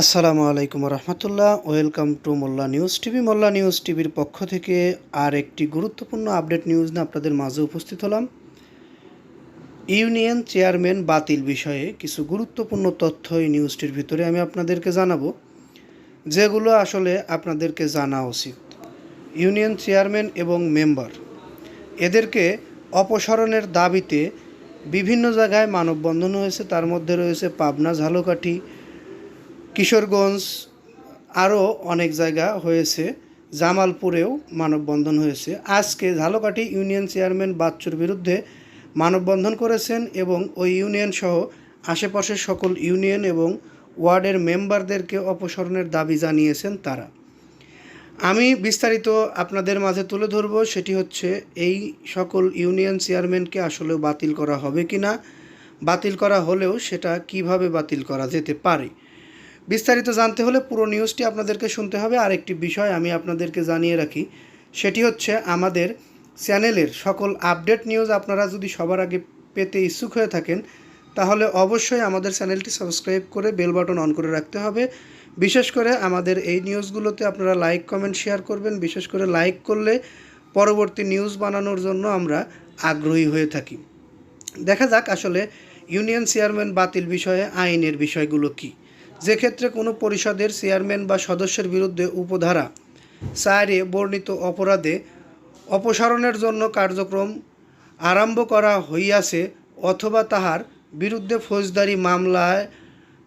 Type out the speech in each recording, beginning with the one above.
আসসালামু আলাইকুম রহমতুল্লাহ। Welcome to Molla news TV. Molla news টিভির পক্ষ থেকে আর একটি গুরুত্বপূর্ণ আপডেট নিউজ নিয়ে আপনাদের মাঝে উপস্থিত হলাম। ইউনিয়ন চেয়ারম্যান বাতিল বিষয়ে কিছু গুরুত্বপূর্ণ তথ্য এই নিউজটির ভিতরে আমি আপনাদেরকে জানাব, যেগুলো আসলে আপনাদেরকে জানা উচিত। ইউনিয়ন চেয়ারম্যান এবং মেম্বার, এদেরকে অপসারণের দাবিতে বিভিন্ন জায়গায় মানববন্ধন হয়েছে, তার মধ্যে রয়েছে পাবনা, ঝালকাঠি কিশোরগঞ্জ আরও অনেক জায়গা হয়েছে, জামালপুরেও মানববন্ধন হয়েছে। আজকে ঝালকাঠি ইউনিয়ন চেয়ারম্যান বাচ্চুর বিরুদ্ধে মানববন্ধন করেছেন এবং ওই ইউনিয়ন সহ আশেপাশের সকল ইউনিয়ন এবং ওয়ার্ডের মেম্বারদেরকে অপসারণের দাবি জানিয়েছেন তারা। আমি বিস্তারিত আপনাদের মাঝে তুলে ধরব, সেটি হচ্ছে এই সকল ইউনিয়ন চেয়ারম্যানকে আসলে বাতিল করা হবে কি না বাতিল করা হলেও সেটা কীভাবে বাতিল করা যেতে পারে? বিস্তারিত জানতে হলে পুরো নিউজটি আপনাদেরকে শুনতে হবে। আর একটি বিষয় আমি আপনাদেরকে জানিয়ে রাখি, সেটি হচ্ছে আমাদের চ্যানেলের সকল আপডেট নিউজ আপনারা যদি সবার আগে পেতে ইচ্ছুক হয়ে থাকেন, তাহলে অবশ্যই আমাদের চ্যানেলটি সাবস্ক্রাইব করে বেল বাটন অন করে রাখতে হবে। বিশেষ করে আমাদের এই নিউজগুলোতে আপনারা লাইক কমেন্ট শেয়ার করবেন। বিশেষ করে লাইক করলে পরবর্তী নিউজ বানানোর জন্য আমরা আগ্রহী হয়ে থাকি। দেখা যাক আসলে ইউনিয়ন চেয়ারম্যান বাতিল বিষয়ে, আইনের বিষয়গুলো কী। যে ক্ষেত্রে কোনো পরিষদের চেয়ারম্যান বা সদস্যের বিরুদ্ধে উপধারা চারে বর্ণিত অপরাধে অপসারণের জন্য কার্যক্রম আরম্ভ করা হইয়াছে অথবা তাহার বিরুদ্ধে ফৌজদারি মামলায়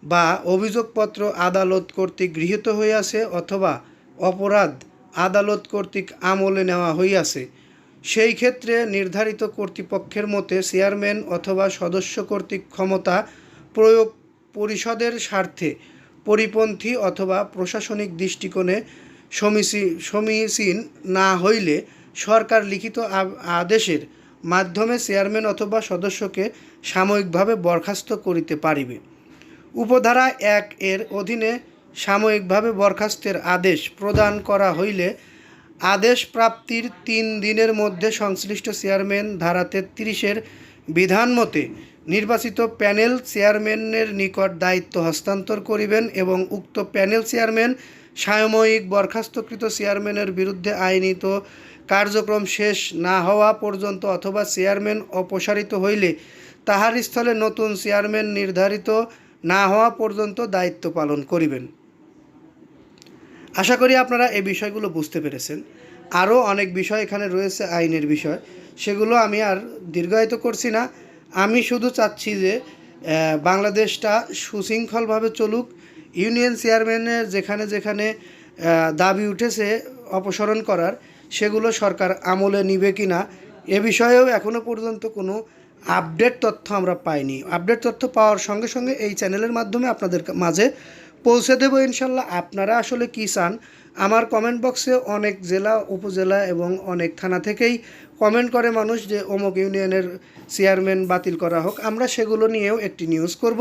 বা অভিযোগপত্র আদালত কর্তৃক গৃহীত হইয়াছে অথবা অপরাধ আদালত কর্তৃক আমলে নেওয়া হইয়াছে। সেই ক্ষেত্রে নির্ধারিত কর্তৃপক্ষের মতে চেয়ারম্যান অথবা সদস্য কর্তৃক ক্ষমতা প্রয়োগ পরিষদের স্বার্থে পরিপন্থী অথবা প্রশাসনিক দৃষ্টিকোণে সমীচী সমীচীন না হইলে সরকার লিখিত আদেশের মাধ্যমে চেয়ারম্যান অথবা সদস্যকে সাময়িকভাবে বরখাস্ত করিতে পারিবে। উপধারা এক এর অধীনে সাময়িকভাবে বরখাস্তের আদেশ প্রদান করা হইলে আদেশ প্রাপ্তির তিন দিনের মধ্যে সংশ্লিষ্ট চেয়ারম্যান ধারা তেত্রিশের বিধান মতে নির্বাচিত প্যানেল চেয়ারম্যানের নিকট দায়িত্ব হস্তান্তর করিবেন এবং উক্ত প্যানেল চেয়ারম্যান সাময়িক বরখাস্তকৃত চেয়ারম্যানের বিরুদ্ধে আইনিত কার্যক্রম শেষ না হওয়া পর্যন্ত অথবা চেয়ারম্যান অপসারিত হইলে তাহার স্থলে নতুন চেয়ারম্যান নির্ধারিত না হওয়া পর্যন্ত দায়িত্ব পালন করিবেন। আশা করি আপনারা এই বিষয়গুলো বুঝতে পেরেছেন। আরও অনেক বিষয় এখানে রয়েছে আইনের বিষয়। সেগুলো আমি আর দীর্ঘায়িত করছি না। আমি শুধু চাচ্ছি যে বাংলাদেশটা সুশৃঙ্খলভাবে চলুক। ইউনিয়ন চেয়ারম্যানের যেখানে যেখানে দাবি উঠেছে অপসারণ করার, সেগুলো সরকার আমলে নিবে কি না এ বিষয়েও এখনও পর্যন্ত কোনো আপডেট তথ্য আমরা পাইনি। আপডেট তথ্য পাওয়ার সঙ্গে সঙ্গে এই চ্যানেলের মাধ্যমে আপনাদের মাঝে পৌঁছে দেবো ইনশাল্লাহ। আপনারা আসলে কী চান? আমার কমেন্ট বক্সে অনেক জেলা, উপজেলা এবং অনেক থানা থেকেই কমেন্ট করে মানুষ যে অমুক ইউনিয়নের চেয়ারম্যান বাতিল করা হোক, আমরা সেগুলো নিয়েও একটি নিউজ করব।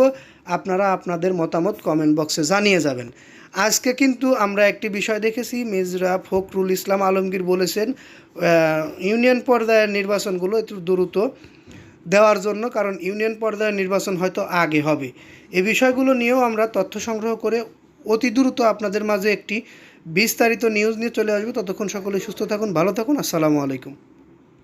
আপনারা আপনাদের মতামত কমেন্ট বক্সে জানিয়ে যাবেন। আজকে কিন্তু আমরা একটি বিষয় দেখেছি মিজরা ফখরুল ইসলাম আলমগীর বলেছেন ইউনিয়ন পর্যায়ের নির্বাচনগুলো একটু দ্রুত দেওয়ার জন্য, কারণ ইউনিয়ন পর্যায়ের নির্বাচন হয়তো আগে হবে। এই বিষয়গুলো নিয়েও আমরা তথ্য সংগ্রহ করে অতি দ্রুত আপনাদের মাঝে একটি বিস্তারিত নিউজ নিয়ে চলে আসব। ততক্ষণ সকলে সুস্থ থাকুন, ভালো থাকুন। আসসালামু আলাইকুম।